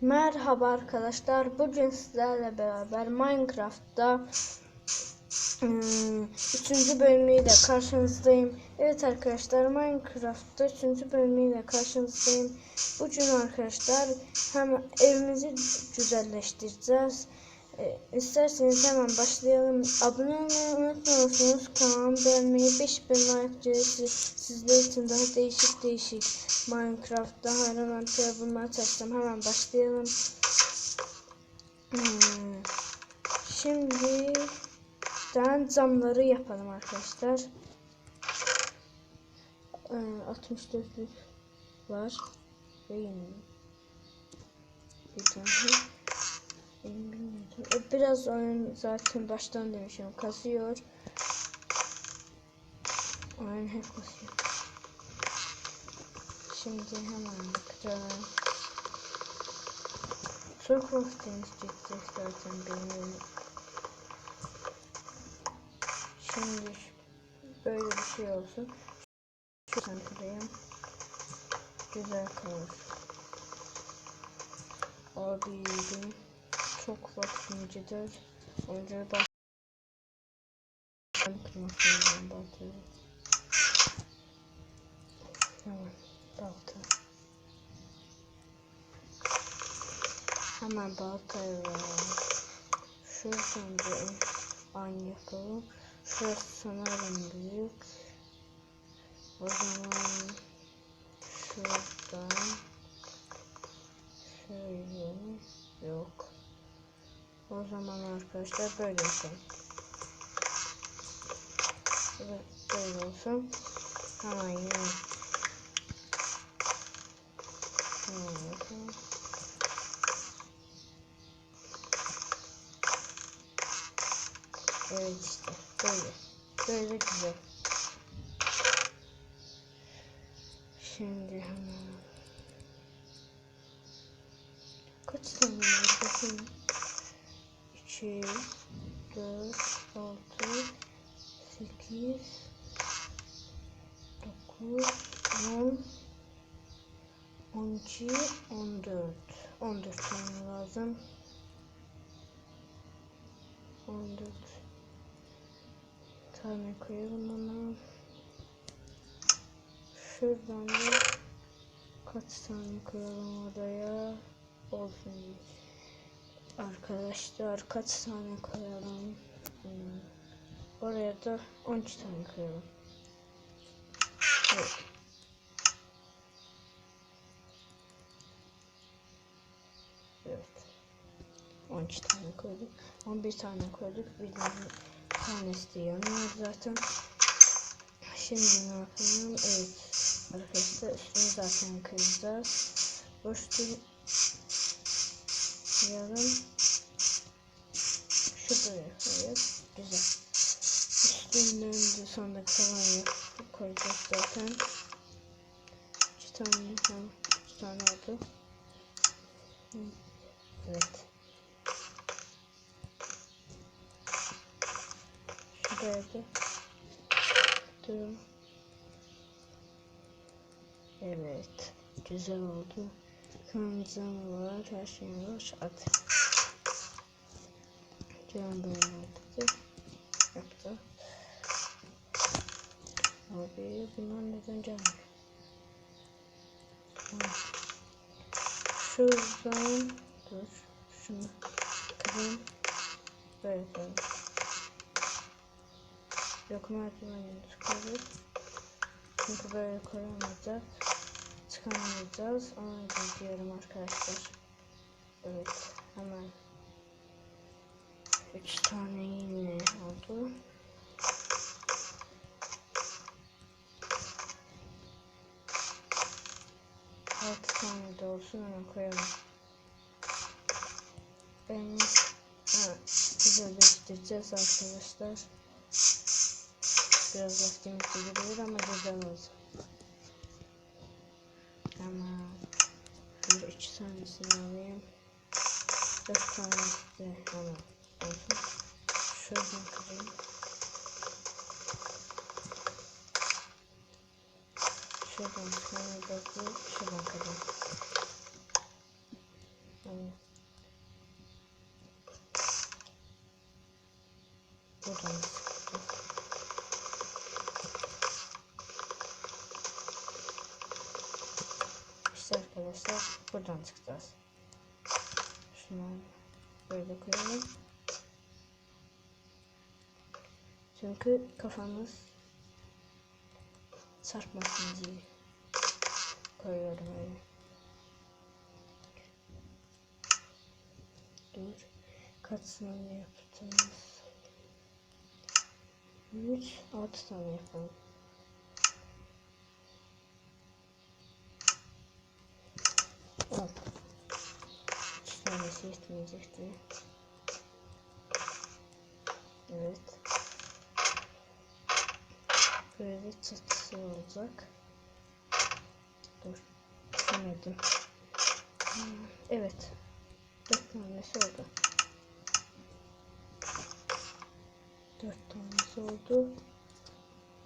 Merhaba arkadaşlar. Bugün sizlerle beraber Minecraft'ta ıı, üçüncü bölümüyle karşınızdayım. Evet arkadaşlar Minecraft'ta üçüncü bölümüyle karşınızdayım. Bugün arkadaşlar hem evimizi güzelleştireceğiz. E, isterseniz hemen başlayalım. Abone olmayı unutmuyorsunuz. Kanalımı beğenmeyi 5000 like gelirse sizler için daha değişik değişik Minecraft'ta hayranlar bulmaya çalışacağım. Hemen başlayalım. Hmm. Şimdi ben camları yapalım arkadaşlar. Ee, 64'lük var. Ve yeni. Bir tane. E, biraz oyun zaten baştan demişim. Kasıyor. Oyun hep kasıyor. Şimdi hemen bakalım. Vaktimiz gidecek zaten benim. Şimdi böyle bir şey olsun. Şu santrayım. Güzel kalır. Abi benim çok bak. Ben kırmak zorundayım baltayı. Tamam. Balta. Hemen baltayı ver. Şuradan bir aynı yapalım. Şurası sanırım büyük. O zaman arkadaşlar böyle yapalım. Evet, böyle olsun. Hemen yapalım. Evet işte böyle. Böyle güzel. Şimdi hemen kaç tane var bakayım. 2 4 6 8 9 10 12 14 14 tane lazım. 14 tane koyalım ona. Şuradan da kaç tane koyalım oraya olsun. Arkadaşlar kaç tane koyalım? Hmm. Oraya da 12 tane koyalım. Evet. Evet. 12 tane koyduk. 11 tane koyduk. Bir tane tanesi de yanıyor zaten. Şimdi ne yapalım? Evet. Arkadaşlar üstünü zaten kıracağız. Boş dur. Yarım. Şuraya koyuyoruz. Güzel. Üstünden de kalan yapıp koyacağız zaten. İki tane, ha, iki tane oldu. Evet. Şuraya da durun. Evet. Güzel oldu. Kırmızım var. Her şey var. At. Can böyle yaptı. Yaptı. Abi bunlar neden? Ha. Şuradan dur. Şunu kırayım. Böyle koyayım. Yok merdivenini çıkarır. Çünkü böyle koyamayacak. Çıkamayacağız. Ona gidiyorum arkadaşlar. Evet. Hemen. Üç tane yine oldu. Altı tane de olsun hemen koyalım. Ben güzelleştireceğiz arkadaşlar. Biraz vaktimiz gidiyor ama güzel olacak. Tamam. Dur 3 tanesini alayım. 4 tanesi tamam. Olsun. Şuradan kırayım. Şuradan kırayım. Şuradan kırayım. Tamam. Buradan kırayım. Arkadaşlar buradan çıkacağız. Şunu böyle koyalım. Çünkü kafamız çarpmasın diye koyuyorum öyle. Dur. Kaç tane yaptınız? 3, 6 tane yapalım. Al. 3 tanesi yetmeyecekti. Evet. Böyle çatısı olacak. Dur. Demedim. Evet. 4 tanesi oldu. 4 tanesi oldu.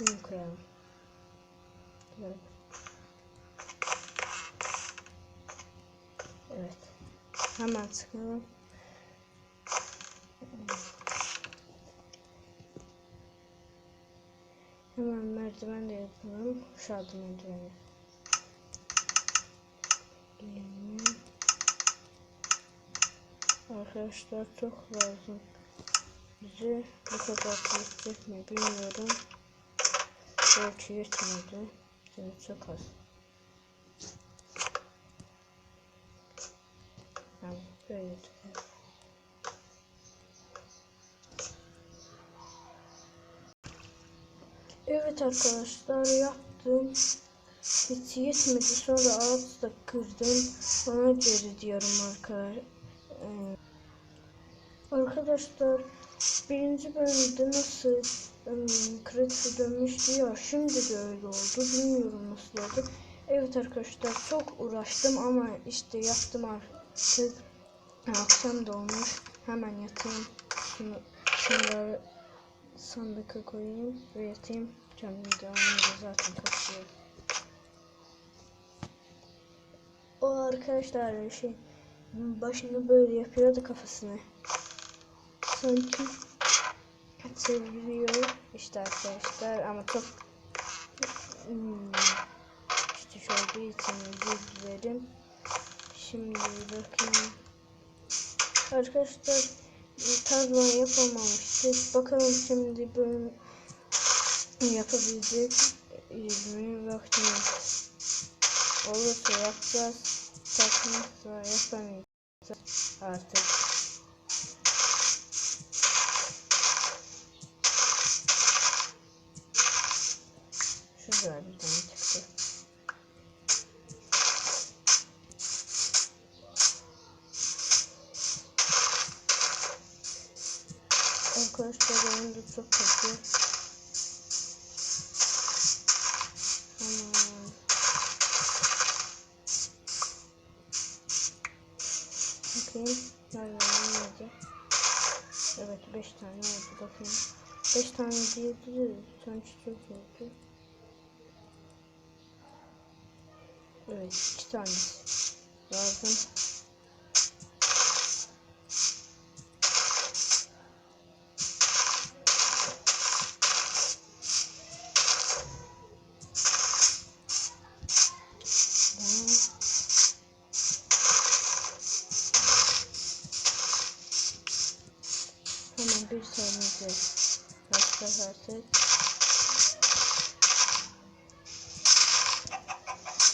Bunu koyalım. Böyle. Evet. Hemen çıkalım. Hemen merdiven de yapalım. Şadı merdiveni. Yeni. Arkadaşlar çok lazım. Bize bu kadar yetecek mi bilmiyorum. Belki yetmedi. Şimdi çok az. Arkadaşlar yaptım. Hiç yetmedi sonra ağaç da kırdım. Ona göre diyorum arkadaşlar. Ee, arkadaşlar birinci bölümde nasıl ım, kredisi dönmüştü ya şimdi de öyle oldu. Bilmiyorum nasıl oldu. Evet arkadaşlar çok uğraştım ama işte yaptım artık. Akşam da olmuş. Hemen yatayım. Şunu, şunları sandıka koyayım ve yatayım. Canım devamında zaten kaçıyor. O arkadaşlar şey başını böyle yapıyordu kafasını. Sanki çeviriyor işte arkadaşlar ama çok hmm, küçük olduğu için özür dilerim. Şimdi bakayım. Arkadaşlar tarla yapamamıştık. Bakalım şimdi bölüm yapabilecek mi vaktimiz olursa yapacağız. Takmazsa yapamayacağız artık. Çok kötü. Bakayım. Nerede nerede? Evet 5 tane oldu bakayım. 5 tane diyebiliriz. Sonuç çok oldu. Evet 2 tane lazım. Hemen bir tanesi rastlarsak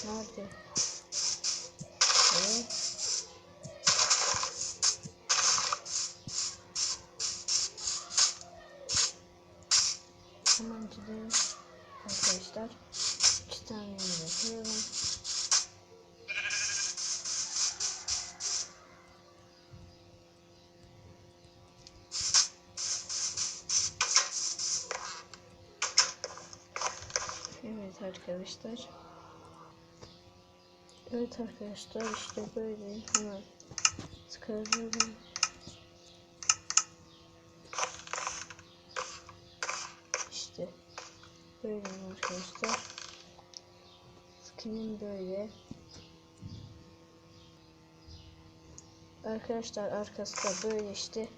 Nerede? Evet. Hemen gidelim arkadaşlar. İki tane yapıyorum. Arkadaşlar. Evet arkadaşlar işte böyle hemen çıkarıyorum. İşte böyle arkadaşlar. Skinim böyle. Arkadaşlar arkası da böyle işte.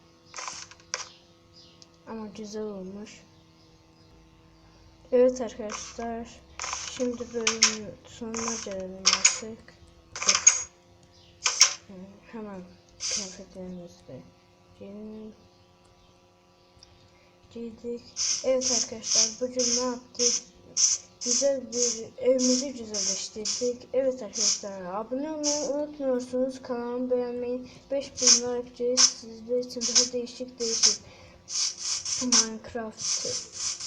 Ama güzel olmuş. Evet arkadaşlar. Şimdi bölümün sonuna gelelim artık. Ee, Hemen kıyafetlerimizle giyinelim. Giydik. Evet arkadaşlar bugün ne yaptık? Güzel bir evimizi güzelleştirdik. Evet arkadaşlar abone olmayı unutmuyorsunuz. Kanalımı beğenmeyi 5000 like sizler için daha değişik değişik Minecraft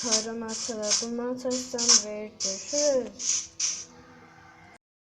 kahraman atalar bulma atarsam ve görüşürüz.